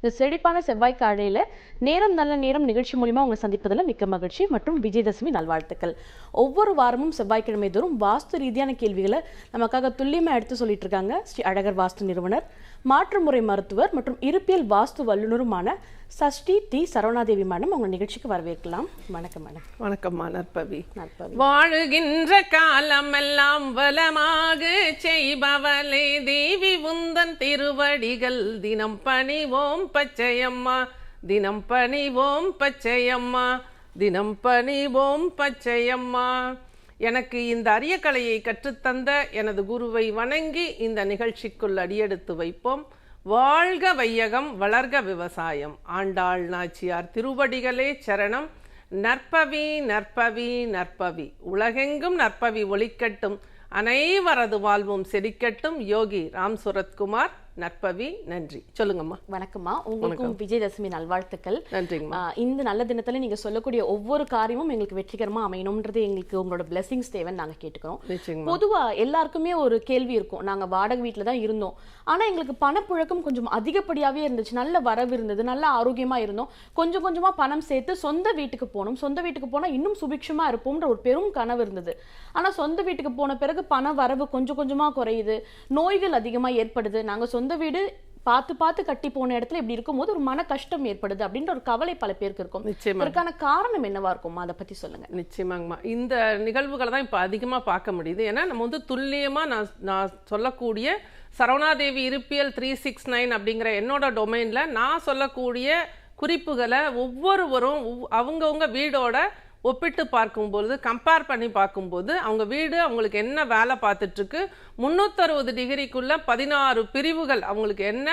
இந்த செழிப்பான செவ்வாய் காலையில் நேரம் நல்ல நேரம் நிகழ்ச்சி மூலிமா உங்களை சந்திப்பதில் மிக்க மகிழ்ச்சி மற்றும் விஜயதசமி நல்வாழ்த்துக்கள். ஒவ்வொரு வாரமும் செவ்வாய்க்கிழமை தோறும் வாஸ்து ரீதியான கேள்விகளை நமக்காக துல்லியமாக எடுத்து சொல்லிட்டு இருக்காங்க ஸ்ரீ அழகர் வாஸ்து நிறுவனர் மாற்றுமுறை மருத்துவர் மற்றும் இருப்பியல் வாஸ்து வல்லுநருமான சஷ்டி டி சரவணாதேவி மேடம் உங்கள் நிகழ்ச்சிக்கு வரவேற்கலாம். வணக்கம் மேடம். வணக்கம்மா நற்பவி. நற்பவி. வாழுகின்ற காலமெல்லாம் வளமாக செய்பவளே உந்தன் திருவடிகள் தினம் பணிவோம் பச்சையம்மா. தினம் பணிவோம் பச்சையம்மா. தினம் பணிவோம் பச்சையம்மா. எனக்கு இந்த அரிய கலையை கற்றுத்தந்த எனது குருவை வணங்கி இந்த நிகழ்ச்சிக்குள் அடியெடுத்து வைப்போம். வாழ்க வையகம் வளர்க விவசாயம். ஆண்டாள் நாச்சியார் திருவடிகளே சரணம். நற்பவி நற்பவி நற்பவி. உலகெங்கும் நற்பவி ஒளிக்கட்டும். அனைவரது வாழ்வும் செடிக்கட்டும் யோகி ராம் சுரத்குமார் நற்பவி நன்றி. சொல்லுங்கம்மா. வணக்கம்மா. உங்களுக்கும் விஜயதசமி நல்வாழ்த்துக்கள். நன்றிங்கம்மா. இந்த நல்ல தினத்துல நீங்க சொல்லக்கூடிய ஒவ்வொரு காரியமும் எங்களுக்கு வெற்றிகரமா அமையணும்ன்றது எங்களுக்கு உங்களோட பிளெஸிங்ஸ் தேவைன்னு நாங்க கேட்டுக்கிறோம். நிச்சயமா. பொதுவா எல்லாருக்குமே ஒரு கேள்வி இருக்கும். நாங்க வாடகை வீட்ல தான் இருந்தோம். ஆனா எங்களுக்கு பணப்புழக்கம் கொஞ்சம் அதிகப்படியாவே இருந்துச்சு. நல்ல வரவு இருந்தது. நல்ல ஆரோக்கியமா இருந்தோம். கொஞ்சம் கொஞ்சமா பணம் சேர்த்து சொந்த வீட்டுக்கு போனோம். சொந்த வீட்டுக்கு போனா இன்னும் சுபிக்ஷமா இருப்போம்ன்ற ஒரு பெரும் கனவு இருந்தது. ஆனா சொந்த வீட்டுக்கு போன பிறகு பண வரவு கொஞ்சம் கொஞ்சமா குறையுது. நோய்கள் அதிகமா ஏற்படுது. நாங்க சொந்த வீடு பார்த்து பார்த்து கட்டி போன இடத்துல இப்படி இருக்கும்போது ஒரு மன கஷ்டம் ஏற்படுது அப்படின்ற ஒரு கவலை பல பேருக்கு இருக்கும். நிச்சயமா இதற்கான காரணம் என்னவா இருக்குமா அதை பத்தி சொல்லுங்க. நிச்சயமாங்கம்மா. இந்த நிகழ்வுகளை தான் இப்போ அதிகமாக பார்க்க முடியுது. ஏன்னா நம்ம வந்து துல்லியமாக நான் நான் சொல்லக்கூடிய சரவணாதேவி இருப்பியல் த்ரீ சிக்ஸ் நைன் அப்படிங்கிற என்னோட டொமைனில் நான் சொல்லக்கூடிய குறிப்புகளை ஒவ்வொருவரும் ஒவ்- அவங்கவங்க வீடோட ஒப்பிட்டு பார்க்கும்பொழுது கம்பேர் பண்ணி பார்க்கும்போது அவங்க வீடு அவங்களுக்கு என்ன வேலை பார்த்துட்ருக்கு முந்நூற்றறுபது டிகிரிக்குள்ள பதினாறு பிரிவுகள் அவங்களுக்கு என்ன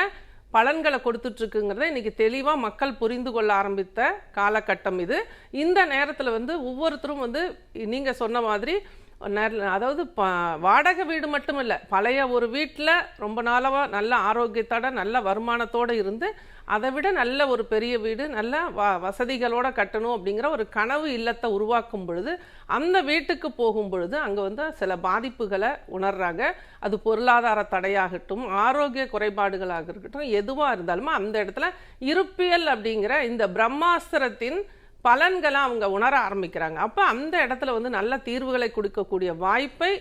பலன்களை கொடுத்துட்ருக்குங்கிறத இன்னைக்கு தெளிவாக மக்கள் புரிந்து கொள்ள ஆரம்பித்த காலகட்டம் இது. இந்த நேரத்தில் வந்து ஒவ்வொருத்தரும் வந்து நீங்கள் சொன்ன மாதிரி அதாவது ப வாடகை வீடு மட்டும் இல்லை பழைய ஒரு வீட்டில் ரொம்ப நாளாக நல்ல ஆரோக்கியத்தோட நல்ல வருமானத்தோடு இருந்து அதை விட நல்ல ஒரு பெரிய வீடு நல்ல வ வசதிகளோட கட்டணும் அப்படிங்கிற ஒரு கனவு இல்லத்தை உருவாக்கும் பொழுது அந்த வீட்டுக்கு போகும் பொழுது அங்கே வந்து சில பாதிப்புகளை உணர்றாங்க. அது பொருளாதார தடையாகட்டும் ஆரோக்கிய குறைபாடுகளாக இருக்கட்டும் எதுவாக இருந்தாலுமே அந்த இடத்துல இருப்பியல் அப்படிங்கிற இந்த பிரம்மாஸ்திரத்தின் பலன்களை அவங்க உணர ஆரம்பிக்கிறாங்க. அப்போ அந்த இடத்துல வந்து நல்ல தீர்வுகளை கொடுக்கக்கூடிய வாய்ப்பை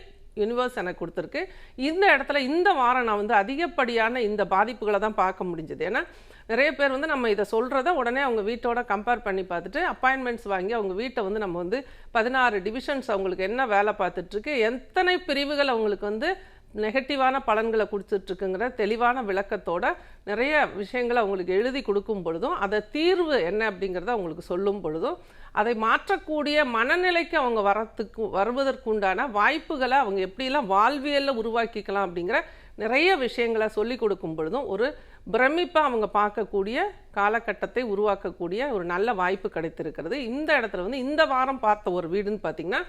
யூனிவர்ஸ் எனக்கு கொடுத்துருக்கு. இந்த இடத்துல இந்த வாரம் நான் வந்து அதிகப்படியான இந்த பாதிப்புகளை தான் பார்க்க முடிஞ்சது. ஏன்னா நிறைய பேர் வந்து நம்ம இதை சொல்கிறத உடனே அவங்க வீட்டோட கம்பேர் பண்ணி பார்த்துட்டு அப்பாயின்மெண்ட்ஸ் வாங்கி அவங்க வீட்டை வந்து நம்ம வந்து பதினாறு டிவிஷன்ஸ் அவங்களுக்கு என்ன வேலை பார்த்துட்ருக்கு எத்தனை பிரிவுகள் அவங்களுக்கு வந்து நெகட்டிவான பலன்களை கொடுத்துட்ருக்குங்கிற தெளிவான விளக்கத்தோட நிறைய விஷயங்களை அவங்களுக்கு எழுதி கொடுக்கும் பொழுதும் அதை தீர்வு என்ன அப்படிங்கிறத அவங்களுக்கு சொல்லும் பொழுதும் அதை மாற்றக்கூடிய மனநிலைக்கு அவங்க வரத்துக்கு வருவதற்கு உண்டான வாய்ப்புகளை அவங்க எப்படிலாம் வாழ்வியலில் உருவாக்கிக்கலாம் அப்படிங்கிற நிறைய விஷயங்களை சொல்லி கொடுக்கும் பொழுதும் ஒரு பிரமிப்பாக அவங்க பார்க்கக்கூடிய காலகட்டத்தை உருவாக்கக்கூடிய ஒரு நல்ல வாய்ப்பு கிடைத்திருக்கிறது. இந்த இடத்துல வந்து இந்த வாரம் பார்த்த ஒரு வீடுன்னு பார்த்தீங்கன்னா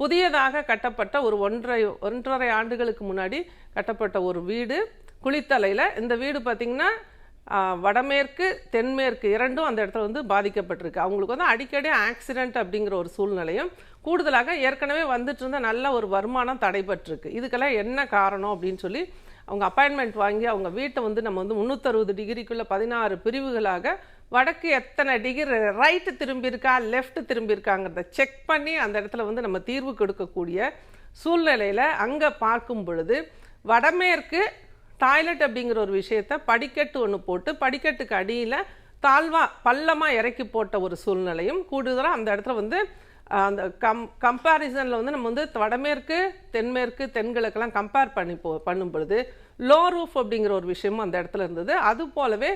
புதியதாக கட்டப்பட்ட ஒரு ஒன்றரை ஒன்றரை ஆண்டுகளுக்கு முன்னாடி கட்டப்பட்ட ஒரு வீடு குளித்தலையில். இந்த வீடு பார்த்திங்கன்னா வடமேற்கு தென்மேற்கு இரண்டும் அந்த இடத்துல வந்து பாதிக்கப்பட்டிருக்கு. அவங்களுக்கு வந்து அடிக்கடி ஆக்சிடென்ட் அப்படிங்கிற ஒரு சூழ்நிலையும் கூடுதலாக ஏற்கனவே வந்துட்டு இருந்த நல்ல ஒரு வருமானம் தடைபட்டிருக்கு. இதுக்கெல்லாம் என்ன காரணம் அப்படின்னு சொல்லி அவங்க அப்பாயின்மெண்ட் வாங்கி அவங்க வீட்டை வந்து நம்ம வந்து முந்நூற்றறுபது டிகிரிக்குள்ளே பதினாறு பிரிவுகளாக வடக்கு எத்தனை டிகிரி ரைட்டு திரும்பியிருக்கா லெஃப்ட் திரும்பியிருக்காங்கிறத செக் பண்ணி அந்த இடத்துல வந்து நம்ம தீர்வு கொடுக்கக்கூடிய சூழ்நிலையில் அங்கே பார்க்கும் பொழுது வடமேற்கு டாய்லெட் அப்படிங்கிற ஒரு விஷயத்த படிக்கட்டு ஒன்று போட்டு படிக்கட்டுக்கு அடியில் தாழ்வா பள்ளமாக இறக்கி போட்ட ஒரு சூழ்நிலையும் கூடுதலாக அந்த இடத்துல வந்து அந்த கம் கம்பேரிசனில் வந்து நம்ம வந்து வடமேற்கு தென்மேற்கு தென்கிழக்கெல்லாம் கம்பேர் பண்ணி போ பண்ணும் பொழுது லோ ரூஃப் அப்படிங்கிற ஒரு விஷயமும் அந்த இடத்துல இருந்தது. அது போலவே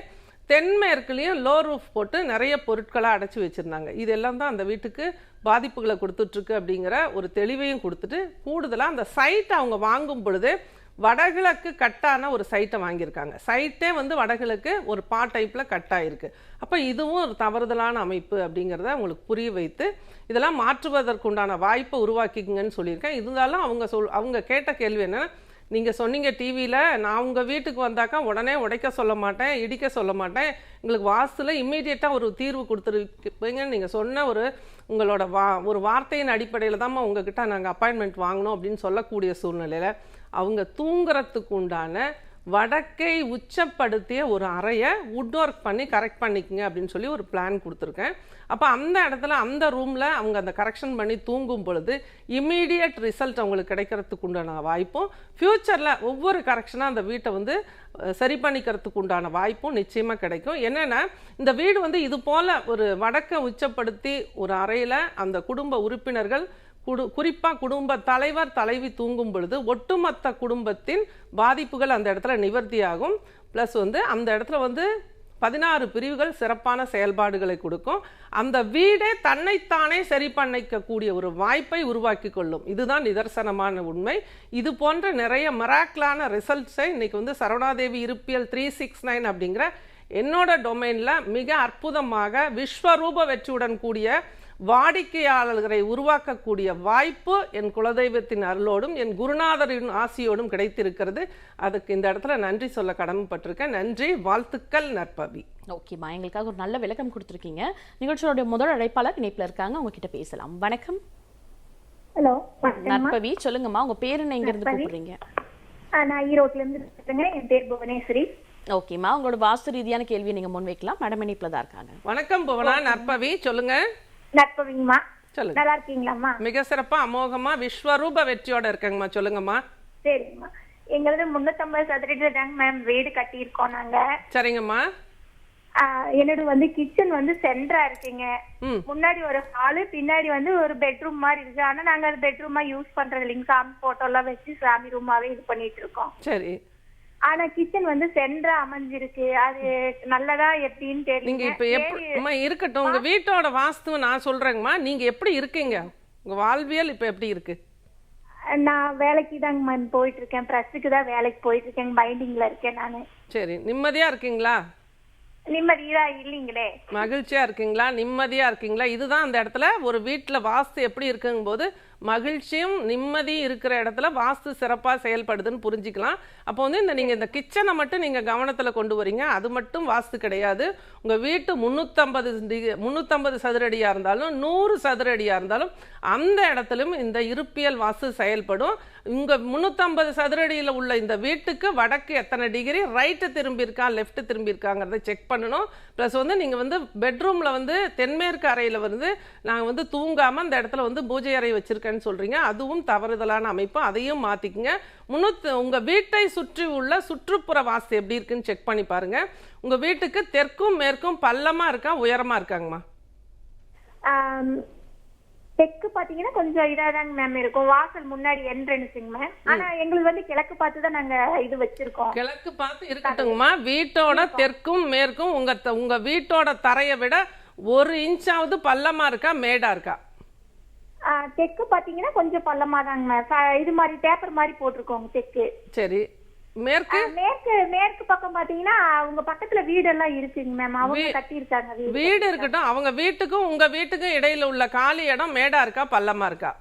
தென்மேற்குலேயும் லோ ரூஃப் போட்டு நிறைய பொருட்களை அடைச்சி வச்சுருந்தாங்க. இதெல்லாம் தான் அந்த வீட்டுக்கு பாதிப்புகளை கொடுத்துட்ருக்கு அப்படிங்கிற ஒரு தெளிவையும் கொடுத்துட்டு கூடுதலாக அந்த சைட்டை அவங்க வாங்கும் பொழுது வடகிழக்கு கட்டான ஒரு சைட்டை வாங்கியிருக்காங்க. சைட்டே வந்து வடகிழக்கு ஒரு பா டைப்பில் கட் அப்போ இதுவும் ஒரு தவறுதலான அமைப்பு அப்படிங்கிறத அவங்களுக்கு புரிய வைத்து இதெல்லாம் மாற்றுவதற்குண்டான வாய்ப்பை உருவாக்கிக்குங்கன்னு சொல்லியிருக்கேன். இருந்தாலும் அவங்க சொல் அவங்க கேட்ட கேள்வி என்னென்னா நீங்கள் சொன்னீங்க டிவியில் நான் உங்கள் வீட்டுக்கு வந்தாக்கா உடனே உடைக்க சொல்ல மாட்டேன் இடிக்க சொல்ல மாட்டேன். எங்களுக்கு வாஸ்துல இம்மீடியட்டாக ஒரு தீர்வு கொடுத்துருப்பீங்கன்னு நீங்கள் சொன்ன ஒரு உங்களோட வா ஒரு வார்த்தையின் அடிப்படையில் தான் உங்ககிட்ட நாங்கள் அப்பாயின்மெண்ட் வாங்கினோம் அப்படின்னு சொல்லக்கூடிய சூழ்நிலையில் அவங்க தூங்குறதுக்கு உண்டான வடக்கை உச்சப்படுத்திய ஒரு அறையை வுட் ஒர்க் பண்ணி கரெக்ட் பண்ணிக்கங்க அப்படின்னு சொல்லி ஒரு பிளான் கொடுத்துருக்கேன். அப்போ அந்த இடத்துல அந்த ரூமில் அவங்க அந்த கரெக்ஷன் பண்ணி தூங்கும் பொழுது இம்மீடியட் ரிசல்ட் அவங்களுக்கு கிடைக்கிறதுக்கு உண்டான வாய்ப்பும் ஃப்யூச்சரில் ஒவ்வொரு கரெக்ஷனாக அந்த வீட்டை வந்து சரி பண்ணிக்கிறதுக்கு உண்டான வாய்ப்பும் நிச்சயமாக கிடைக்கும். என்னென்னா இந்த வீடு வந்து இது போல் ஒரு வடக்கை உச்சப்படுத்தி ஒரு அறையில் அந்த குடும்ப உறுப்பினர்கள் குடு குறிப்பாக குடும்ப தலைவர் தலைவி தூங்கும் பொழுது ஒட்டுமொத்த குடும்பத்தின் பாதிப்புகள் அந்த இடத்துல நிவர்த்தியாகும். ப்ளஸ் வந்து அந்த இடத்துல வந்து பதினாறு பிரிவுகள் சிறப்பான செயல்பாடுகளை கொடுக்கும். அந்த வீடே தன்னைத்தானே சரி பண்ணிக்கக்கூடிய ஒரு வாய்ப்பை உருவாக்கி கொள்ளும். இதுதான் நிதர்சனமான உண்மை. இது போன்ற நிறைய மராக்கலான ரிசல்ட்ஸை இன்னைக்கு வந்து சரவணாதேவி இருப்பியல் த்ரீ சிக்ஸ் நைன் அப்படிங்கிற என்னோட டொமைனில் மிக அற்புதமாக விஸ்வரூப வெற்றியுடன் கூடிய வாடிக்கையாளர்களை உருவாக்கக்கூடிய வாய்ப்பு என் குலதெய்வத்தின் அருளோடும் என் குருநாதரின் ஆசியோடும் கிடைத்திருக்கிறது. அதுக்கு இந்த இடத்துல நன்றி சொல்ல கடமைப்பட்டிருக்கேன். நன்றி வாழ்த்துக்கள் நற்பவி. ஓகேம்மா எங்களுக்காக ஒரு நல்ல விளக்கம் கொடுத்துருக்கீங்க. நிகழ்ச்சியோட முதல் அழைப்பாளர் இணைப்புல இருக்காங்க. அவங்க கிட்ட பேசலாம். வணக்கம். ஹலோ நற்பவி சொல்லுங்கம்மா உங்க பேர் என்ன இங்க இருந்து நற்பவி. கூப்பிடுறீங்க? நான் ஈரோட்ல இருந்து என் பேர் புவனேஸ்வரி. ஓகேம்மா உங்களோட வாஸ்து ரீதியான கேள்வியை நீங்க முன்வைக்கலாம். மேடம் இணைப்புல தான் இருக்காங்க. வணக்கம் புவனா நற்பவி. சொல்லுங்க. நற்பவிங்கம்மா சொல்லுங்க. நல்லா இருக்கீங்களாம்மா மிக சிறப்பா அமோகமா விஸ்வரூப வெற்றியோட இருக்கங்கம்மா சொல்லுங்கம்மா. சரிங்கம்மா. எங்களது முன்னூத்தம்பது சதுரடி தாங்க மேம் வீடு கட்டியிருக்கோம் நாங்க. சரிங்கம்மா. என்னோட வந்து கிச்சன் வந்து சென்டரா இருக்குங்க. முன்னாடி ஒரு ஹாலு பின்னாடி வந்து ஒரு பெட்ரூம் மாதிரி இருக்கு. ஆனா நாங்க அது பெட்ரூமா யூஸ் பண்றது இல்லைங்க சாமி போட்டோ எல்லாம் வச்சு சாமி ரூமாவே இது பண்ணிட்டு இருக்கோம். சரி. ஆனா கிச்சன் வந்து சென்டரா அமைஞ்சிருக்கு. அது நல்லதா எப்படின்னு நீங்க இப்ப தெரியல எப்படி இருக்கட்டும். உங்க வீட்டோட வாஸ்துவை நான் சொல்றேங்கம்மா. நீங்க எப்படி இருக்கீங்க? உங்க வாழ்வியல் இப்ப எப்படி இருக்கு? நான் வேலைக்கு தாங்க போயிட்டு இருக்கேன். ப்ரெஸ்ஸுக்கு தான் வேலைக்கு போயிட்டு இருக்கேன். பைண்டிங்ல இருக்கேன் நானு. சரி நிம்மதியா இருக்கீங்களா? நிம்மதியா இல்லைங்களே? மகிழ்ச்சியா இருக்கீங்களா? நிம்மதியா இருக்கீங்களா? இதுதான் அந்த இடத்துல ஒரு வீட்டுல வாஸ்து எப்படி இருக்குங்கும் போது மகிழ்ச்சியும் நிம்மதியும் இருக்கிற இடத்துல வாஸ்து சிறப்பாக செயல்படுதுன்னு புரிஞ்சுக்கலாம். அப்போ வந்து இந்த நீங்கள் இந்த கிச்சனை மட்டும் நீங்கள் கவனத்தில் கொண்டு வரீங்க. அது மட்டும் வாஸ்து கிடையாது. உங்கள் வீட்டு முன்னூத்தம்பது முந்நூற்றம்பது சதுரடியாக இருந்தாலும் நூறு சதுரடியாக இருந்தாலும் அந்த இடத்துலையும் இந்த இருப்பியல் வாஸ்து செயல்படும். உங்க முந்நூற்றம்பது சதுரடியில் உள்ள இந்த வீட்டுக்கு வடக்கு எத்தனை டிகிரி ரைட்டு திரும்பியிருக்கா லெஃப்ட்டு திரும்பியிருக்காங்கிறத செக் பண்ணணும். ப்ளஸ் வந்து நீங்கள் வந்து பெட்ரூமில் வந்து தென்மேற்கு அறையில் வந்து நாங்கள் வந்து தூங்காமல் அந்த இடத்துல வந்து பூஜை அறை வச்சுருக்கேன் வச்சுருக்கேன்னு சொல்கிறீங்க அதுவும் தவறுதலான அமைப்பு. அதையும் மாற்றிக்குங்க முன்னூத்து உங்கள் வீட்டை சுற்றி உள்ள சுற்றுப்புற வாஸ்து எப்படி இருக்குன்னு செக் பண்ணி பாருங்கள் உங்கள் வீட்டுக்கு தெற்கும் மேற்கும் பள்ளமாக இருக்கா உயரமாக இருக்காங்கம்மா? தெற்கு பாத்தீங்கன்னா கொஞ்சம் இதாதாங்க மேம் இருக்கும். வாசல் முன்னாடி என்ட்ரன்ஸுங்க மேம் ஆனா எங்களுக்கு வந்து கிழக்கு பார்த்து தான் நாங்க இது வச்சிருக்கோம். கிழக்கு பார்த்து இருக்கட்டுங்கம்மா வீட்டோட தெற்கும் மேற்கும் உங்க உங்க வீட்டோட தரையை விட ஒரு இன்ச்சாவது பள்ளமா இருக்கா மேடா இருக்கா? ஆ, தெற்கு பாத்தீங்கன்னா கொஞ்சம் பள்ளமா தாங்க இது மாதிரி பேப்பர் மாதிரி போட்டிருக்கோங்க தெற்கு சரி. மேற்கு? மேற்கு மேற்கு பக்கம் பாத்தீங்கன்னா அவங்க பக்கத்துல வீடெல்லாம் இருக்குங்க மேம் அவங்க கட்டியிருக்காங்க வீடு. வீடு இருக்கட்டும். அவங்க வீட்டுக்கும் உங்க வீட்டுக்கும் இடையில உள்ள காலி இடம் மேடா இருக்கா பள்ளமா இருக்கா?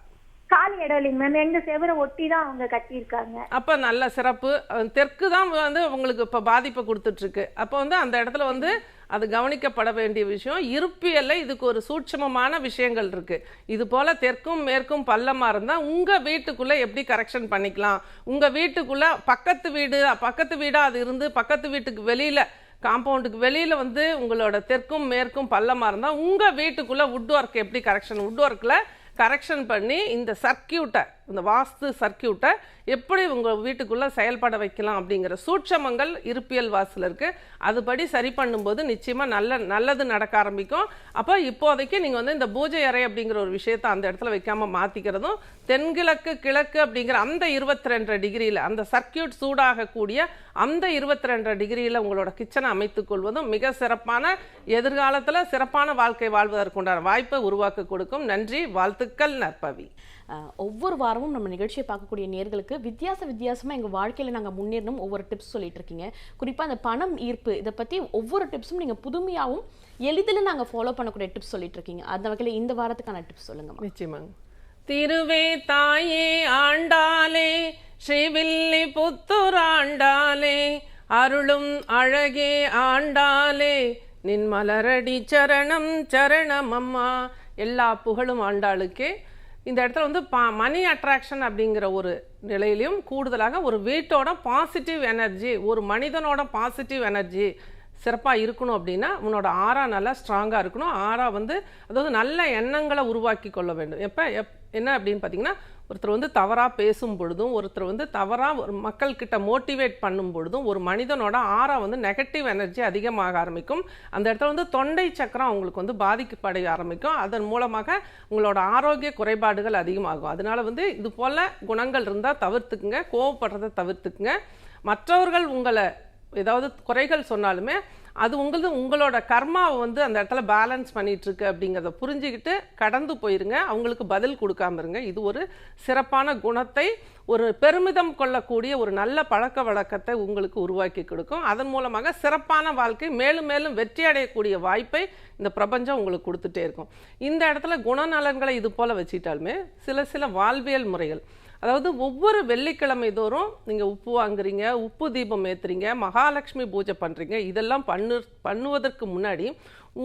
காலி இடம் இல்லைங்க மேம் எங்க செவரை ஒட்டி தான் அவங்க கட்டியிருக்காங்க. அப்ப நல்ல சிறப்பு. தெற்கு தான் வந்து உங்களுக்கு இப்ப பாதிப்பை கொடுத்துட்டு இருக்கு. அப்போ வந்து அந்த இடத்துல வந்து அது கவனிக்கப்பட வேண்டிய விஷயம். இருப்பியல்ல இதுக்கு ஒரு சூட்சமமான விஷயங்கள் இருக்கு. இது போல தெற்கும் மேற்கும் பள்ளமாக இருந்தால் உங்க வீட்டுக்குள்ள எப்படி கரெக்ஷன் பண்ணிக்கலாம்? உங்க வீட்டுக்குள்ள பக்கத்து வீடு பக்கத்து வீடா அது இருந்து பக்கத்து வீட்டுக்கு வெளியில காம்பவுண்டுக்கு வெளியில வந்து உங்களோட தெற்கும் மேற்கும் பள்ளமாக இருந்தால் உங்க வீட்டுக்குள்ள வுட் ஒர்க் எப்படி கரெக்ஷன் வுட் ஒர்க்ல கரெக்ஷன் பண்ணி இந்த சர்க்கியூட்டை இந்த வாஸ்து சர்க்கியூட்டை எப்படி உங்கள் வீட்டுக்குள்ளே செயல்பட வைக்கலாம் அப்படிங்கிற சூட்சமங்கள் இருப்பியல் வாஸ்துல இருக்குது அதுபடி சரி பண்ணும்போது நிச்சயமாக நல்ல நல்லது நடக்க ஆரம்பிக்கும். அப்போ இப்போதைக்கு நீங்கள் வந்து இந்த பூஜை அறை அப்படிங்கிற ஒரு விஷயத்தை அந்த இடத்துல வைக்காமல் மாற்றிக்கிறதும் தென்கிழக்கு கிழக்கு அப்படிங்கிற அந்த இருபத்தி ரெண்டு டிகிரியில் அந்த சர்க்கியூட் சூடாகக்கூடிய அந்த இருபத்தி ரெண்டு டிகிரியில் உங்களோட கிச்சனை அமைத்துக் கொள்வதும் மிக சிறப்பான எதிர்காலத்தில் சிறப்பான வாழ்க்கை வாழ்வதற்குண்டான வாய்ப்பை உருவாக்க கொடுக்கும். நன்றி வாழ்த்துக்கள் நற்பவி. ஒவ்வொரு ஒவ்வொரு வாரமும் நம்ம நிகழ்ச்சியை பார்க்கக்கூடிய நேர்களுக்கு வித்தியாச வித்தியாசமாக எங்கள் வாழ்க்கையில் நாங்கள் முன்னேறணும் ஒவ்வொரு டிப்ஸ் சொல்லிட்டு இருக்கீங்க. குறிப்பாக அந்த பணம் ஈர்ப்பு இதை பற்றி ஒவ்வொரு டிப்ஸும் நீங்கள் புதுமையாகவும் எளிதில் நாங்கள் ஃபாலோ பண்ணக்கூடிய டிப்ஸ் சொல்லிட்டு இருக்கீங்க. அந்த வகையில் இந்த வாரத்துக்கான டிப்ஸ் சொல்லுங்க நிச்சயமாங்க. திருவே தாயே ஆண்டாலே ஸ்ரீவில்லி புத்தூர் ஆண்டாலே அருளும் அழகே ஆண்டாலே நின் மலரடி சரணம் சரணம் அம்மா. எல்லா புகழும் ஆண்டாளுக்கே இந்த இடத்துல வந்து பா மணி அட்ராக்ஷன் அப்படிங்கிற ஒரு நிலையிலையும் கூடுதலாக ஒரு வீட்டோட பாசிட்டிவ் எனர்ஜி ஒரு மனிதனோட பாசிட்டிவ் எனர்ஜி சிறப்பாக இருக்கணும் அப்படின்னா உன்னோட ஆறா நல்லா ஸ்ட்ராங்காக இருக்கணும். ஆறா வந்து அதாவது நல்ல எண்ணங்களை உருவாக்கி கொள்ள வேண்டும். எப்போ? எப் என்ன அப்படின்னு பார்த்தீங்கன்னா ஒருத்தர் வந்து தவறாக பேசும் பொழுதும் ஒருத்தர் வந்து தவறாக ஒரு மக்கள்கிட்ட மோட்டிவேட் பண்ணும் பொழுதும் ஒரு மனிதனோட ஆறா வந்து நெகட்டிவ் எனர்ஜி அதிகமாக ஆரம்பிக்கும். அந்த இடத்துல வந்து தொண்டை சக்கரம் அவங்களுக்கு வந்து பாதிக்கப்பட ஆரம்பிக்கும். அதன் மூலமாக உங்களோட ஆரோக்கிய குறைபாடுகள் அதிகமாகும். அதனால வந்து இது போல குணங்கள் இருந்தால் தவிர்த்துக்குங்க கோவப்படுறதை தவிர்த்துக்குங்க. மற்றவர்கள் உங்களை ஏதாவது குறைகள் சொன்னாலுமே அது உங்களது உங்களோட கர்மாவை வந்து அந்த இடத்துல பேலன்ஸ் பண்ணிட்டு இருக்கு அப்படிங்கிறத புரிஞ்சுக்கிட்டு கடந்து போயிருங்க. அவங்களுக்கு பதில் கொடுக்காம இருங்க. இது ஒரு சிறப்பான குணத்தை ஒரு பெருமிதம் கொள்ளக்கூடிய ஒரு நல்ல பழக்க வழக்கத்தை உங்களுக்கு உருவாக்கி கொடுக்கும். அதன் மூலமாக சிறப்பான வாழ்க்கை மேலும் மேலும் வெற்றி அடையக்கூடிய வாய்ப்பை இந்த பிரபஞ்சம் உங்களுக்கு கொடுத்துட்டே இருக்கும். இந்த இடத்துல குணநலன்களை இது போல வச்சுட்டாலுமே சில சில வாழ்வியல் முறைகள் அதாவது ஒவ்வொரு வெள்ளிக்கிழமை தோறும் நீங்கள் உப்பு வாங்குறீங்க உப்பு தீபம் ஏற்றுறீங்க மகாலட்சுமி பூஜை பண்ணுறீங்க இதெல்லாம் பண்ணு பண்ணுவதற்கு முன்னாடி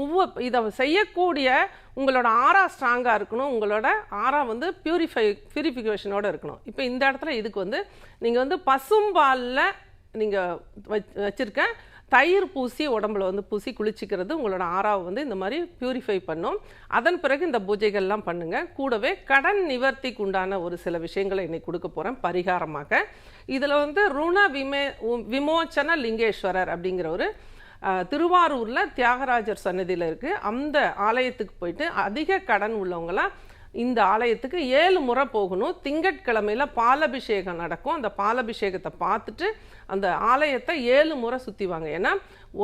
ஒவ்வொரு இதை செய்யக்கூடிய உங்களோட ஆறா ஸ்ட்ராங்காக இருக்கணும் உங்களோட ஆறா வந்து பியூரிஃபை பியூரிஃபிகேஷனோடு இருக்கணும். இப்போ இந்த இடத்துல இதுக்கு வந்து நீங்கள் வந்து பசும்பாலில் நீங்கள் வச் வச்சுருக்க தயிர் பூசி உடம்புல வந்து பூசி குளிச்சிக்கிறது உங்களோட ஆறாவை வந்து இந்த மாதிரி பியூரிஃபை பண்ணும். அதன் பிறகு இந்த பூஜைகள்லாம் பண்ணுங்கள் கூடவே கடன் நிவர்த்திக்கு உண்டான ஒரு சில விஷயங்களை இன்னைக்கு கொடுக்க போகிறேன் பரிகாரமாக. இதில் வந்து ருண விமே விமோச்சன லிங்கேஸ்வரர் அப்படிங்கிற ஒரு திருவாரூரில் தியாகராஜர் சன்னதியில் இருக்குது அந்த ஆலயத்துக்கு போயிட்டு அதிக கடன் உள்ளவங்களாம் இந்த ஆலயத்துக்கு ஏழு முறை போகணும். திங்கட்கிழமையில பாலபிஷேகம் நடக்கும். அந்த பாலபிஷேகத்தை பார்த்துட்டு அந்த ஆலயத்தை ஏழு முறை சுற்றிவாங்க ஏன்னா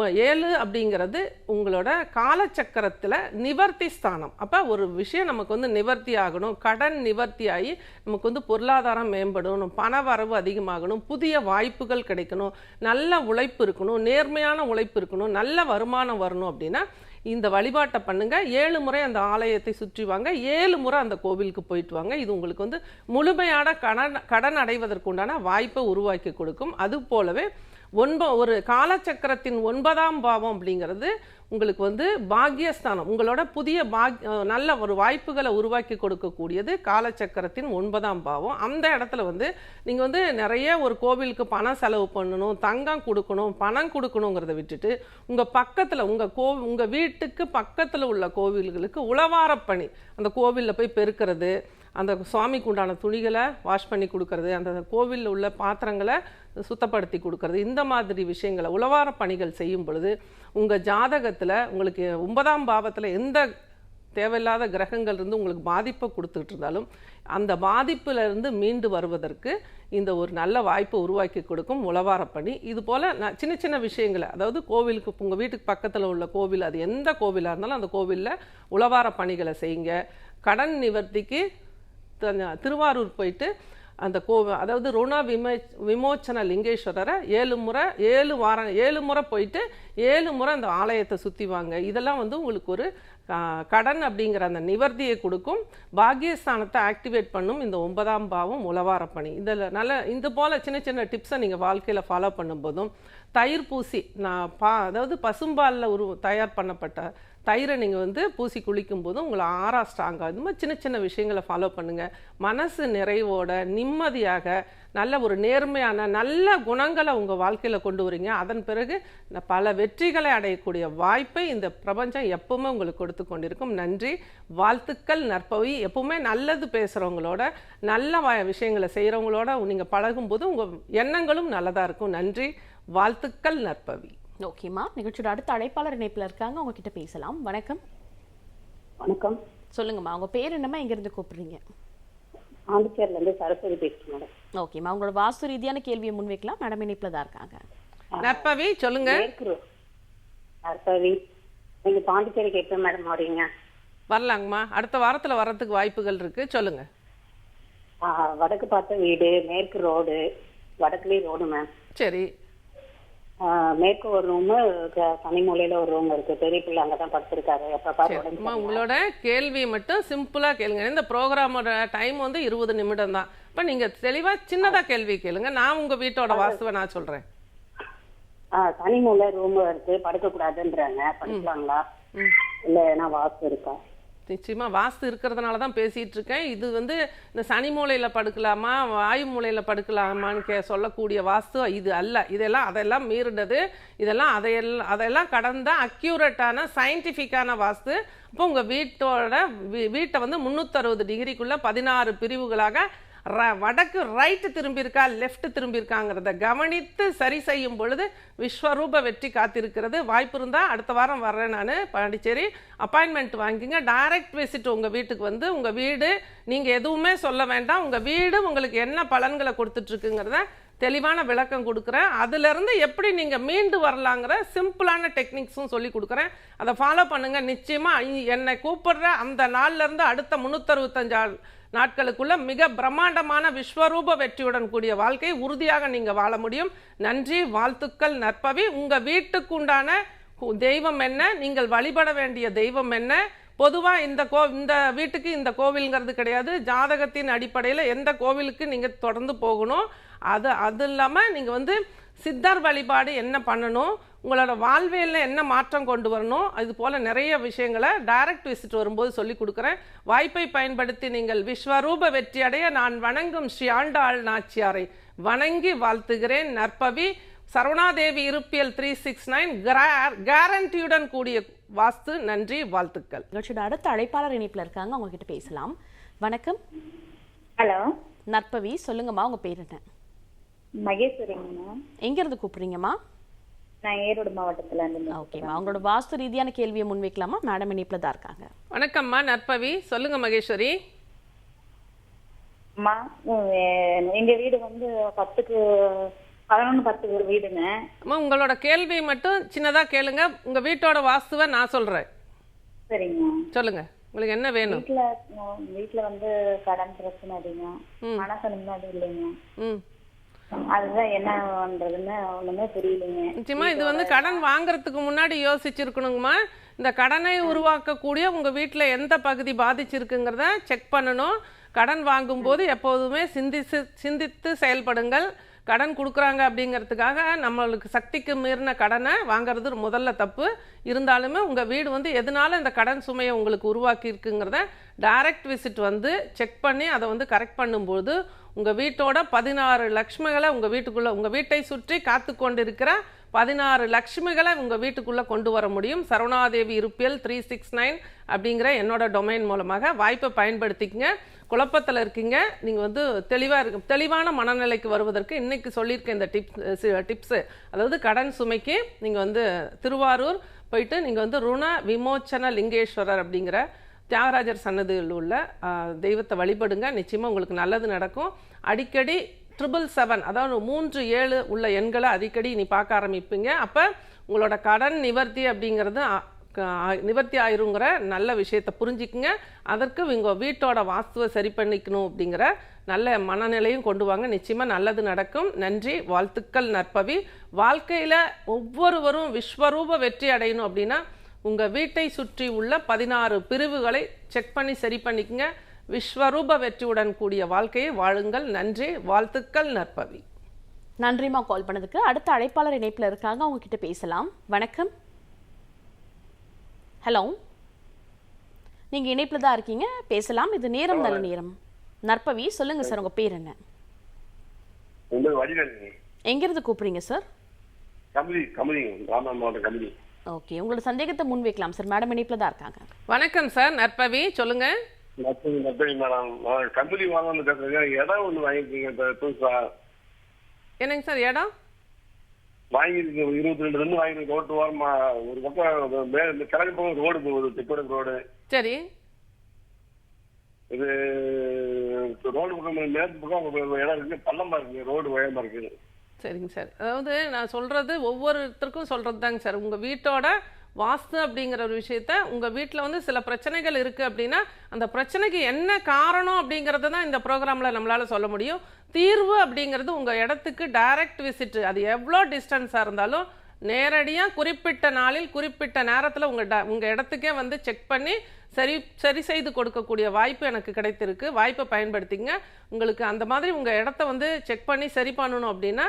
ஏழு அப்படிங்கிறது உங்களோட காலச்சக்கரத்தில் நிவர்த்தி ஸ்தானம். அப்போ ஒரு விஷயம் நமக்கு வந்து நிவர்த்தி ஆகணும். கடன் நிவர்த்தி ஆகி நமக்கு வந்து பொருளாதாரம் மேம்படணும். பண வரவு அதிகமாகணும். புதிய வாய்ப்புகள் கிடைக்கணும். நல்ல உழைப்பு இருக்கணும். நேர்மையான உழைப்பு இருக்கணும். நல்ல வருமானம் வரணும் அப்படின்னா இந்த வழிபாட்டை பண்ணுங்க. ஏழு முறை அந்த ஆலயத்தை சுற்றி வாங்க. ஏழு முறை அந்த கோவிலுக்கு போயிட்டு வாங்க. இது உங்களுக்கு வந்து முழுமையான கடன் கடன் அடைவதற்குண்டான வாய்ப்பை உருவாக்கி கொடுக்கும். அது போலவே ஒன்ப ஒரு காலச்சக்கரத்தின் ஒன்பதாம் பாவம் அப்படிங்கிறது உங்களுக்கு வந்து பாக்கியஸ்தானம் உங்களோட புதிய பாக் நல்ல ஒரு வாய்ப்புகளை உருவாக்கி கொடுக்கக்கூடியது காலச்சக்கரத்தின் ஒன்பதாம் பாவம். அந்த இடத்துல வந்து நீங்கள் வந்து நிறைய ஒரு கோவிலுக்கு பணம் செலவு பண்ணணும் தங்கம் கொடுக்கணும் பணம் கொடுக்கணுங்கிறத விட்டுட்டு உங்கள் பக்கத்தில் உங்கள் கோ உங்கள் வீட்டுக்கு பக்கத்தில் உள்ள கோவில்களுக்கு உளவாரப்பணி அந்த கோவிலில் போய் பெருக்கிறது அந்த சுவாமிக்கு உண்டான துணிகளை வாஷ் பண்ணி கொடுக்கறது அந்த கோவிலில் உள்ள பாத்திரங்களை சுத்தப்படுத்தி கொடுக்கறது இந்த மாதிரி விஷயங்களை உளவார பணிகள் செய்யும் பொழுது உங்கள் ஜாதகத்தில் உங்களுக்கு ஒன்பதாம் பாவத்தில் எந்த தேவையில்லாத கிரகங்கள் இருந்து உங்களுக்கு பாதிப்பை கொடுத்துட்டு இருந்தாலும் அந்த பாதிப்பிலிருந்து மீண்டு வருவதற்கு இந்த ஒரு நல்ல வாய்ப்பை உருவாக்கி கொடுக்கும் உளவார பணி. இது போல் நான் சின்ன சின்ன விஷயங்களை அதாவது கோவிலுக்கு உங்கள் வீட்டுக்கு பக்கத்தில் உள்ள கோவில் அது எந்த கோவிலாக இருந்தாலும் அந்த கோவிலில் உளவார பணிகளை செய்யுங்க. கடன் நிவர்த்திக்கு திருவாரூர் போயிட்டு அந்த கோவில் அதாவது ருண விமோ விமோச்சன லிங்கேஸ்வரரை ஏழு முறை ஏழு வாரம் ஏழு முறை போயிட்டு ஏழு முறை அந்த ஆலயத்தை சுற்றி வாங்க. இதெல்லாம் வந்து உங்களுக்கு ஒரு கடன் அப்படிங்கிற அந்த நிவர்த்தியை கொடுக்கும். பாக்கியஸ்தானத்தை ஆக்டிவேட் பண்ணும் இந்த ஒன்பதாம் பாவம் உளவார பணி. இதில் நல்ல இந்த போல் சின்ன சின்ன டிப்ஸை நீங்கள் வாழ்க்கையில் ஃபாலோ பண்ணும்போதும் தயிர் பூசி நான் பா அதாவது பசும்பாலில் உரு தயார் பண்ணப்பட்ட தயிரை நீங்கள் வந்து பூசி குளிக்கும் போது உங்களை ஆறா ஸ்ட்ராங்காக இது மாதிரி சின்ன சின்ன விஷயங்களை ஃபாலோ பண்ணுங்கள் மனசு நிறைவோட நிம்மதியாக நல்ல ஒரு நேர்மையான நல்ல குணங்களை உங்கள் வாழ்க்கையில் கொண்டு வரீங்க. அதன் பிறகு பல வெற்றிகளை அடையக்கூடிய வாய்ப்பை இந்த பிரபஞ்சம் எப்பவுமே உங்களுக்கு கொடுத்து கொண்டிருக்கும். நன்றி. வாழ்த்துக்கள் நற்பவி. எப்பவுமே நல்லது பேசுகிறவங்களோட நல்ல விஷயங்களை செய்கிறவங்களோட நீங்கள் பழகும்போது உங்கள் எண்ணங்களும் நல்லதாக இருக்கும். நன்றி. வாழ்த்துக்கள் நற்பவி. ஓகேம்மா நிகழ்ச்சியோட அடுத்த அழைப்பாளர் இணைப்புல இருக்காங்க. அவங்க கிட்ட பேசலாம். வணக்கம். வணக்கம். சொல்லுங்கம்மா உங்க பேர் என்னம்மா? எங்க இருந்து கூப்பிடுறீங்க? பாண்டிச்சேரில இருந்து சரஸ்வதி பேசுறேன் மேடம். ஓகேம்மா உங்களோட வாஸ்து ரீதியான கேள்வியை முன்வைக்கலாம். மேடம் இணைப்புல தான் இருக்காங்க. நற்பவி சொல்லுங்க. நர்சரி நீங்க பாண்டிச்சேரிக்கு எப்போ மேடம் வரீங்க. வரலாங்கம்மா. அடுத்த வாரத்தில் வர்றதுக்கு வாய்ப்புகள் இருக்கு. சொல்லுங்க. வடக்கு பார்த்த வீடு மேற்கு ரோடு வடக்குலேயே ரோடு மேம். சரி. மேற்கு ஒரு ரூமு தனி மூலையில ஒரு ரூம் இருக்கு. பெரிய பிள்ளை அங்கதான் படுத்திருக்காரு. எப்ப அம்மா உங்களோட கேள்வி மட்டும் சிம்பிளா கேளுங்க. இந்த ப்ரோக்ராமோட டைம் வந்து இருபது நிமிடம் தான். இப்போ நீங்க தெளிவா சின்னதா கேள்வி கேளுங்க. நான் உங்க வீட்டோட வாசுவை நான் சொல்றேன். ஆ, தனி மூலை ரூம் இருக்கு. படுக்க கூடாதுன்றாங்க படுக்கலாங்களா? இல்ல ஏன்னா வாசு இருக்கா? நிச்சயமாக வாஸ்து இருக்கிறதுனால தான் பேசிகிட்டு இருக்கேன். இது வந்து இந்த சனி மூலையில் படுக்கலாமா வாயு மூலையில் படுக்கலாமான்னு கே சொல்லக்கூடிய வாஸ்து இது அல்ல. இதெல்லாம் அதெல்லாம் மீறினது. இதெல்லாம் அதையெல்லாம் அதெல்லாம் கடந்த அக்யூரேட்டான சயின்டிஃபிக்கான வாஸ்து. இப்போ உங்கள் வீட்டோட வீ- வீட்டை வந்து முந்நூற்றறுபது டிகிரிக்குள்ளே பதினாறு பிரிவுகளாக ர- வடக்கு ரைட்டு திரும்பியிருக்கா லெஃப்ட் திரும்பியிருக்காங்கிறத கவனித்து சரி செய்யும் பொழுது விஸ்வரூப வெற்றி காத்திருக்கிறது. வாய்ப்பு இருந்தால் அடுத்த வாரம் வர்றேன் நான் பாண்டிச்சேரி. அப்பாயின்மெண்ட் வாங்கிங்க டைரக்ட் விசிட் உங்கள் வீட்டுக்கு வந்து உங்கள் வீடு நீங்கள் எதுவுமே சொல்ல வேண்டாம். உங்கள் வீடு உங்களுக்கு என்ன பலன்களை கொடுத்துட்ருக்குங்கிறத தெளிவான விளக்கம் கொடுக்குறேன். அதுலேருந்து எப்படி நீங்கள் மீண்டு வரலாங்கிற சிம்பிளான டெக்னிக்ஸும் சொல்லி கொடுக்குறேன். அதை ஃபாலோ பண்ணுங்கள் நிச்சயமாக என்னை கூப்பிடுற அந்த நாள்ல இருந்து அடுத்த முந்நூற்றறுபத்தஞ்சு நாட்களுக்குள்ள மிக பிரம்மாண்டமான விஸ்வரூப வெற்றியுடன் கூடிய வாழ்க்கை உறுதியாக நீங்கள் வாழ முடியும். நன்றி வாழ்த்துக்கள் நற்பவி. உங்கள் வீட்டுக்குண்டான தெய்வம் என்ன? நீங்கள் வழிபட வேண்டிய தெய்வம் என்ன? பொதுவாக இந்த கோ இந்த வீட்டுக்கு இந்த கோவில்ங்கிறது கிடையாது. ஜாதகத்தின் அடிப்படையில் எந்த கோவிலுக்கு நீங்கள் தொடர்ந்து போகணும். அது அது இல்லாமல் நீங்கள் வந்து சித்தர் வழிபாடு என்ன பண்ணணும்? உங்களோட வாழ்வியலில் என்ன மாற்றம் கொண்டு வரணும்? அது போல் நிறைய விஷயங்களை டைரக்ட் விசிட் வரும்போது சொல்லி கொடுக்குறேன். வாய்ப்பை பயன்படுத்தி நீங்கள் விஸ்வரூப வெற்றி அடைய நான் வணங்கும் ஸ்ரீ ஆண்டாள் நாச்சியாரை வணங்கி வாழ்த்துகிறேன். நற்பவி சரவணாதேவி இருப்பியல் த்ரீ சிக்ஸ் நைன் கேரண்டியுடன் கூடிய வாஸ்து. நன்றி வாழ்த்துக்கள். நிகழ்ச்சியோட அடுத்த அழைப்பாளர் இணைப்புல இருக்காங்க. அவங்க கிட்ட பேசலாம். வணக்கம். ஹலோ. நற்பவி சொல்லுங்கம்மா உங்க பேர் என்ன? மகேஸ்வரிங்கம்மா எங்க இருந்து கூப்பிடுறீங்கம்மா? நான் ஈரோடு மாவட்டத்துல இருந்து ஓகேம்மா. உங்களோட வாஸ்து ரீதியான கேள்வியை முன்வைக்கலாமா? மேடம் இணைப்புல தான் இருக்காங்க. வணக்கம்மா நற்பவி. சொல்லுங்க மகேஸ்வரி. அம்மா எங்க வீடு வந்து பத்துக்கு பதினொன்று ஒரு வீடுங்க. அம்மா உங்களோட கேள்வி மட்டும் சின்னதாக கேளுங்க. உங்கள் வீட்டோட வாஸ்துவை நான் சொல்கிறேன் சரிங்க. சொல்லுங்க. உங்களுக்கு என்ன வேணும்? வீட்டுல வீட்டுல வந்து கடன் பிரச்சனை அதிகம். மனசு நிம்மதி இல்லைங்க. அதுதான் என்ன பண்றதுன்னு ஒண்ணுமே புரியலைங்க. நிச்சயமா இது வந்து கடன் வாங்குறதுக்கு முன்னாடி யோசிச்சிருக்கணுங்கம்மா. இந்த கடனை உருவாக்கக்கூடிய உங்க வீட்டில் எந்த பகுதி பாதிச்சிருக்குங்கிறத செக் பண்ணணும். கடன் வாங்கும்போது எப்போதுமே சிந்திச்சு சிந்தித்து செயல்படுங்கள். கடன் கொடுக்குறாங்க அப்படிங்கிறதுக்காக நம்மளுக்கு சக்திக்கு மீறின கடனை வாங்குறது முதல்ல தப்பு. இருந்தாலுமே உங்கள் வீடு வந்து எதனால இந்த கடன் சுமையை உங்களுக்கு உருவாக்கியிருக்குங்கிறத டைரக்ட் விசிட் வந்து செக் பண்ணி அதை வந்து கரெக்ட் பண்ணும்போது உங்கள் வீட்டோட பதினாறு லக்ஷ்மிகளை உங்கள் வீட்டுக்குள்ளே உங்கள் வீட்டை சுற்றி காத்து கொண்டிருக்கிற பதினாறு லக்ஷ்மிகளை உங்கள் வீட்டுக்குள்ளே கொண்டு வர முடியும். சரவணாதேவி இருப்பியல் த்ரீ சிக்ஸ் நைன் அப்படிங்கிற என்னோட டொமைன் மூலமாக. வாய்ப்பை பயன்படுத்திக்கங்க. குழப்பத்தில் இருக்கீங்க. நீங்கள் வந்து தெளிவாக இருக்கு தெளிவான மனநிலைக்கு வருவதற்கு இன்றைக்கி சொல்லியிருக்க இந்த டிப்ஸ் டிப்ஸு அதாவது கடன் சுமைக்கு நீங்கள் வந்து திருவாரூர் போயிட்டு நீங்கள் வந்து ருண விமோச்சன லிங்கேஸ்வரர் அப்படிங்கிற தியாகராஜர் சன்னதியில் உள்ள தெய்வத்தை வழிபடுங்க. நிச்சயமாக உங்களுக்கு நல்லது நடக்கும். அடிக்கடி ட்ரிபிள் செவன் அதாவது மூன்று ஏழு உள்ள எண்களை அடிக்கடி நீ பார்க்க ஆரம்பிப்பீங்க. அப்போ உங்களோட கடன் நிவர்த்தி அப்படிங்கிறது நிவர்த்தி ஆயிருங்கிற நல்ல விஷயத்தை புரிஞ்சுக்குங்க. அதற்கு இங்கே வீட்டோட வாஸ்துவை சரி பண்ணிக்கணும் அப்படிங்கிற நல்ல மனநிலையும் கொண்டு வாங்க. நிச்சயமாக நல்லது நடக்கும். நன்றி. வாழ்த்துக்கள் நற்பவி. வாழ்க்கையில் ஒவ்வொருவரும் விஸ்வரூப வெற்றி அடையணும் அப்படின்னா உங்கள் வீட்டை சுற்றி உள்ள பதினாறு பிரிவுகளை செக் பண்ணி சரி பண்ணிக்கங்க. விஸ்வரூப வெற்றியுடன் கூடிய வாழ்க்கையை வாழுங்கள். நன்றி. வாழ்த்துக்கள் நற்பவி. நன்றிமா கால் பண்ணதுக்கு. அடுத்த அழைப்பாளர் இணைப்பில் இருக்காங்க. அவங்க கிட்ட பேசலாம். வணக்கம். ஹலோ நீங்க இணைப்புல தான் இருக்கீங்க. பேசலாம். இது நேரம் நல்ல நேரம். நற்பவி சொல்லுங்க சார். உங்க பேர் என்ன? வடிவேலுங்க. எங்கிருந்து கூப்பிடுறீங்க சார்? ஓகே. உங்களோட சந்தேகத்தை முன்வைக்கலாம் சார். மேடம் இணைப்புல தான் இருக்காங்க. வணக்கம் சார். நற்பவி சொல்லுங்க. நற்பவி நற்பவி மேடம். வாங்கணும்னு இடம் ஒன்று புதுசா? என்னங்க சார் இடம்? வாங்கியிருக்கீங்க இருபத்தி ரெண்டு ரெண்டு வாங்கிருக்கீங்க ரோட்டு வாரமா ஒரு பக்கம் இந்த கிழக்கு பக்கம் ரோடு போகுது தெப்படம் ரோடு. சரி. இது ரோடு பக்கம் மேற்கு பக்கம் இடம் இருக்கு பள்ளமா இருக்கு ரோடு உயரமா இருக்கு. சரிங்க சார். அதாவது நான் சொல்கிறது ஒவ்வொருத்தருக்கும் சொல்கிறது தாங்க சார். உங்கள் வீட்டோட வாஸ்து அப்படிங்கிற ஒரு விஷயத்த உங்கள் வீட்டில் வந்து சில பிரச்சனைகள் இருக்குது அப்படின்னா அந்த பிரச்சனைக்கு என்ன காரணம் அப்படிங்கிறத தான் இந்த ப்ரோக்ராமில் நம்மளால் சொல்ல முடியும். தீர்வு அப்படிங்கிறது உங்கள் இடத்துக்கு டைரக்ட் விசிட்டு அது எவ்வளோ டிஸ்டன்ஸாக இருந்தாலும் நேரடியாக குறிப்பிட்ட நாளில் குறிப்பிட்ட நேரத்தில் உங்கள் ட உங்கள் இடத்துக்கே வந்து செக் பண்ணி சரி சரி செய்து கொடுக்கக்கூடிய வாய்ப்பு எனக்கு கிடைத்திருக்கு. வாய்ப்பை பயன்படுத்திங்க. உங்களுக்கு அந்த மாதிரி உங்கள் இடத்த வந்து செக் பண்ணி சரி பண்ணணும் அப்படின்னா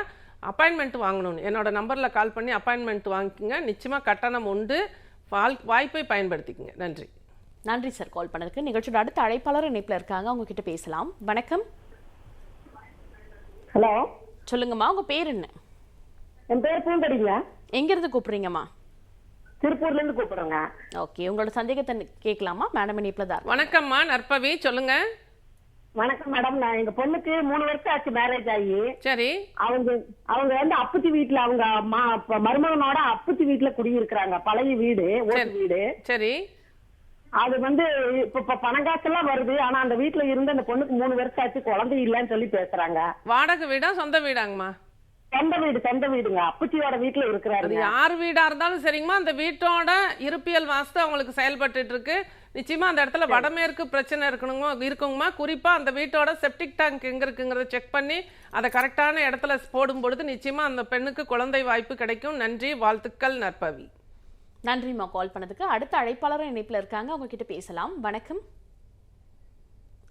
அப்பாயின்மெண்ட் வாங்கணும். என்னோட நம்பரில் கால் பண்ணி அப்பாயின்மெண்ட் வாங்கிக்கோங்க. நிச்சயமாக கட்டணம் உண்டு. வால் வாய்ப்பை பயன்படுத்திக்கங்க. நன்றி. நன்றி சார் கால் பண்ணதுக்கு. நிகழ்ச்சியோட அடுத்த அழைப்பாளர் இணைப்புல இருக்காங்க. அவங்க கிட்ட பேசலாம். வணக்கம். ஹலோ சொல்லுங்கம்மா உங்க பேர் என்ன? என் பேர் பூங்கடிங்க எங்க இருந்து கூப்பிடுறீங்கம்மா? திருப்பூர்ல இருந்து கூப்பிடுறேங்க. ஓகே உங்களோட சந்தேகத்தை கேட்கலாமா? மேடம் இணைப்புல தான் வணக்கம்மா நற்பவி சொல்லுங்க. வணக்கம் மேடம். நான் எங்க பொண்ணுக்கு மூணு வருஷம் ஆச்சு மேரேஜ் ஆகி. சரி. அவங்க அவங்க வந்து அப்பத்தி வீட்டுல அவங்க மருமகனோட அப்பத்தி வீட்டுல குடியிருக்கிறாங்க. பழைய வீடு ஓட்டு வீடு. சரி. அது வந்து இப்ப இப்ப பணம் காசெல்லாம் வருது. ஆனா அந்த வீட்டுல இருந்து அந்த பொண்ணுக்கு மூணு வருஷம் ஆச்சு. குழந்தை இல்லைன்னு சொல்லி பேசுறாங்க. வாடகை வீடா சொந்த வீடாங்கம்மா? சொந்த வீடு சொந்த வீடுங்க. அப்பச்சியோட வீட்டுல அது இருக்கிறாருங்க யார் வீடா இருந்தாலும் சரிங்கம்மா அந்த வீட்டோட இருப்பியல் வாஸ்து அவங்களுக்கு செயல்பட்டுட்டு இருக்கு நிச்சயமா அந்த இடத்துல வடமேற்கு பிரச்சனை இருக்கணுங்க இருக்குங்கம்மா. குறிப்பா அந்த வீட்டோட செப்டிக் டேங்க் எங்க இருக்குங்கிறத செக் பண்ணி அதை கரெக்டான இடத்துல போடும் பொழுது நிச்சயமா அந்த பெண்ணுக்கு குழந்தை வாய்ப்பு கிடைக்கும். நன்றி வாழ்த்துக்கள் நற்பவி. நன்றிம்மா கால் பண்ணதுக்கு. அடுத்த அழைப்பாளரும் இணைப்புல இருக்காங்க. அவங்க கிட்ட பேசலாம். வணக்கம்.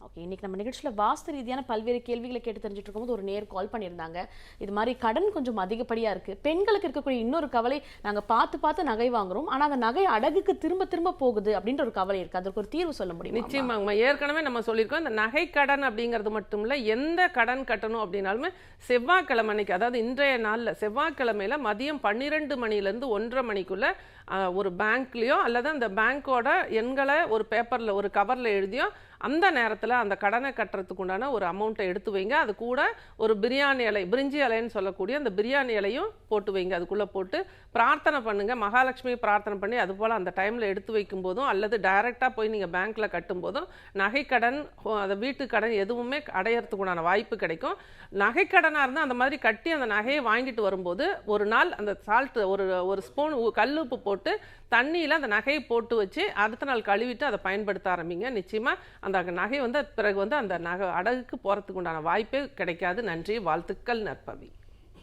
ஓகே இன்றைக்கி நம்ம நிகழ்ச்சியில் வாஸ்து ரீதியான பல்வேறு கேள்விகளை கேட்டு தெரிஞ்சுட்டு இருக்கும்போது ஒரு நேர் கால் பண்ணியிருந்தாங்க. இது மாதிரி கடன் கொஞ்சம் அதிகப்படியாக இருக்குது பெண்களுக்கு இருக்கக்கூடிய இன்னொரு கவலை நாங்கள் பார்த்து பார்த்து நகை வாங்குறோம். ஆனால் அந்த நகை அடகுக்கு திரும்ப திரும்ப போகுது அப்படின்ற ஒரு கவலை இருக்குது அதற்கு ஒரு தீர்வு சொல்ல முடியும் நிச்சயமாங்கம்மா. ஏற்கனவே நம்ம சொல்லியிருக்கோம். இந்த நகை கடன் அப்படிங்கிறது மட்டும் இல்லை எந்த கடன் கட்டணும் அப்படின்னாலுமே செவ்வாய்க்கிழமை அன்னைக்கு அதாவது இன்றைய நாளில் செவ்வாய்க்கிழமையில் மதியம் பன்னிரெண்டு மணிலேருந்து ஒன்றரை மணிக்குள்ள ஒரு பேங்க்லேயோ அல்லது அந்த பேங்க்கோட எண்களை ஒரு பேப்பரில் ஒரு கவரில் எழுதியோ அந்த நேரத்தில் அந்த கடனை கட்டுறதுக்கு உண்டான ஒரு அமௌண்ட்டை எடுத்து வைங்க. அது கூட ஒரு பிரியாணி இலை பிரிஞ்சி இலைன்னு சொல்லக்கூடிய அந்த பிரியாணி இலையும் போட்டு வைங்க. அதுக்குள்ளே போட்டு பிரார்த்தனை பண்ணுங்கள் மகாலட்சுமி பிரார்த்தனை பண்ணி அதுபோல் அந்த டைமில் எடுத்து வைக்கும் போதும் அல்லது டைரெக்டாக போய் நீங்கள் பேங்க்கில் கட்டும் போதும் நகைக்கடன் அந்த வீட்டு கடன் எதுவுமே அடையறதுக்குண்டான வாய்ப்பு கிடைக்கும். நகைக்கடனாக இருந்தால் அந்த மாதிரி கட்டி அந்த நகையை வாங்கிட்டு வரும்போது ஒரு நாள் அந்த சால்ட் ஒரு ஒரு ஸ்பூன் கல் உப்பு போட்டு தண்ணியில் அந்த நகையை போட்டு வச்சு அடுத்த நாள் கழுவிட்டு அதை பயன்படுத்த ஆரம்பிங்க. நிச்சயமா அந்த நகை வந்து பிறகு வந்து அந்த நகை அடகுக்கு போறதுக்கு உண்டான வாய்ப்பே கிடைக்காது. நன்றி வாழ்த்துக்கள் நற்பவி.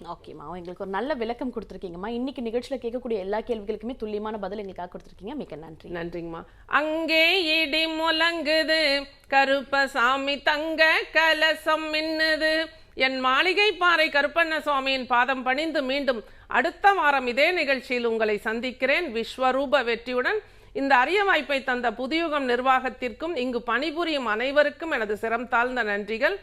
ஓகேம்மா எங்களுக்கு ஒரு நல்ல விளக்கம் கொடுத்துருக்கீங்கம்மா. இன்னைக்கு நிகழ்ச்சியில கேட்கக்கூடிய எல்லா கேள்விகளுக்குமே துல்லியமான பதில் எங்களுக்காக கொடுத்துருக்கீங்க. மிக்க நன்றி. நன்றிங்கம்மா. அங்கே இடி முழங்குது கருப்பசாமி தங்க கலசம் மின்னுது. என் மாளிகை பாறை கருப்பண்ண சுவாமியின் பாதம் பணிந்து மீண்டும் அடுத்த வாரம் இதே நிகழ்ச்சியில் உங்களை சந்திக்கிறேன். விஸ்வரூப வெற்றியுடன் இந்த அரிய வாய்ப்பை தந்த புதியுகம் நிர்வாகத்திற்கும் இங்கு பணிபுரியும் அனைவருக்கும் எனது சிரம் தாழ்ந்த நன்றிகள்.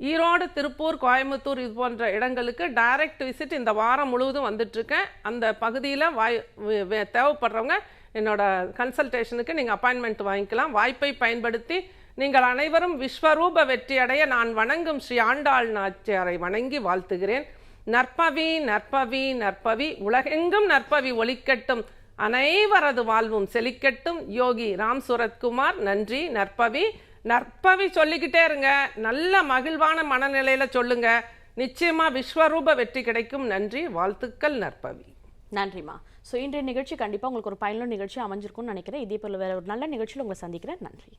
ஈரோடு திருப்பூர் கோயம்புத்தூர் இது போன்ற இடங்களுக்கு டைரக்ட் விசிட் இந்த வாரம் முழுவதும் வந்துட்டுருக்கேன் அந்த பகுதியில் வாய் வே- தேவைப்படுறவங்க என்னோட கன்சல்டேஷனுக்கு நீங்கள் அப்பாயின்மெண்ட் வாங்கிக்கலாம். வாய்ப்பை பயன்படுத்தி நீங்கள் அனைவரும் விஸ்வரூப வெற்றி அடைய நான் வணங்கும் ஸ்ரீ ஆண்டாள் நாச்சியாரை வணங்கி வாழ்த்துகிறேன். நற்பவி நற்பவி நற்பவி உலகெங்கும் நற்பவி ஒலிக்கட்டும். அனைவரது வாழ்வும் செழிக்கட்டும். யோகி ராம் சுரத்குமார் நன்றி நற்பவி. நற்பவி சொல்லிக்கிட்டே இருங்க. நல்ல மகிழ்வான மனநிலையில சொல்லுங்க. நிச்சயமா விஸ்வரூப வெற்றி கிடைக்கும். நன்றி வாழ்த்துக்கள் நற்பவி. நன்றிம்மா. ஸோ இன்றைய நிகழ்ச்சி கண்டிப்பாக உங்களுக்கு ஒரு பயனுள்ள நிகழ்ச்சி அமைஞ்சிருக்கும்னு நினைக்கிறேன். இதே போல் வேற ஒரு நல்ல நிகழ்ச்சியில் உங்களை சந்திக்கிறேன். நன்றி.